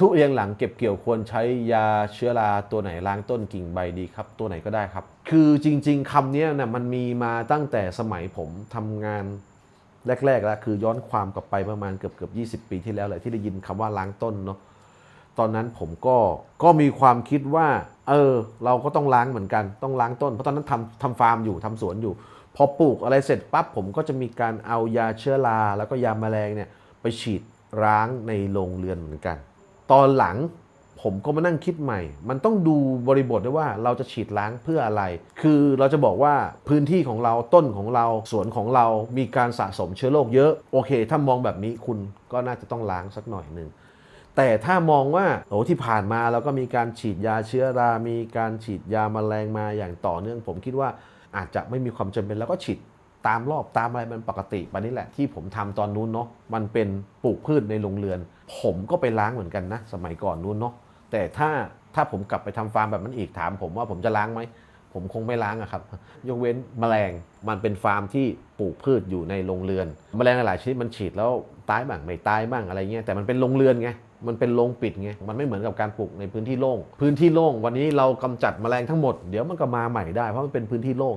ทุเรียนหลังเก็บเกี่ยวควรใช้ยาเชื้อราตัวไหนล้างต้นกิ่งใบดีครับ ตัวไหนก็ได้ครับ คือจริง ๆคำนี้นะมันมีมาตั้งแต่สมัยผมทำงานแรกๆแล้วคือย้อนความกลับไปประมาณเกือบเกือบ20 ปีที่แล้วเลยที่ได้ยินคำว่าล้างต้นเนาะตอนนั้นผมก็ก็มีความคิดว่า เออ เราก็ต้องล้างเหมือนกันต้องล้างต้น เพราะตอนนั้นทำทำฟาร์มอยู่ทำสวนอยู่ พอปลูกอะไรเสร็จปั๊บผมก็จะมีการเอายาเชื้อราแล้วก็ยาแมลงเนี่ยไปฉีดร้างในโรงเรือนเหมือนกัน ตอนหลังผมก็มานั่งคิดใหม่ มันต้องดูบริบทด้วยว่าเราจะฉีดล้างเพื่ออะไร คือเราจะบอกว่าพื้นที่ของเราต้นของเราสวนของเรามีการสะสมเชื้อโรคเยอะ โอเค ถ้ามองแบบนี้คุณก็น่าจะต้องล้างสักหน่อยหนึ่งแต่ถ้ามองว่าโอ้ที่ผ่านมาเราก็มีการฉีดยาเชื้อรา มีการฉีดยามาแมลงมาอย่างต่อเนื่อง ผมคิดว่าอาจจะไม่มีความจำเป็นแล้วก็ฉีด ตามรอบตามอะไรมันปกติไปนี่แหละที่ผมทำตอนนู้นเนาะมันเป็นปลูกพืชในโรงเรือน ผมก็ไปล้างเหมือนกันนะ สมัยก่อนนู้นเนาะแต่ถ้าถ้าผมกลับไปทำฟาร์มแบบนั้นอีกถาม ผมว่าผมจะล้างไหมผมคงไม่ล้างอะครับ ยกเว้นแมลงมันเป็นฟาร์มที่ปลูกพืชอยู่ในโรงเรือน แมลงหลายชนิดมันฉีดแล้วตายบ้างไม่ตายบ้างอะไรเงี้ยแต่มันเป็นโรงเรือนไงมันเป็นโรงปิดไง มันไม่เหมือนกับการปลูกในพื้นที่โล่ง พื้นที่โล่งวันนี้เรากำจัดแมลงทั้งหมด เดี๋ยวมันก็มาใหม่ได้เพราะมันเป็นพื้นที่โล่ง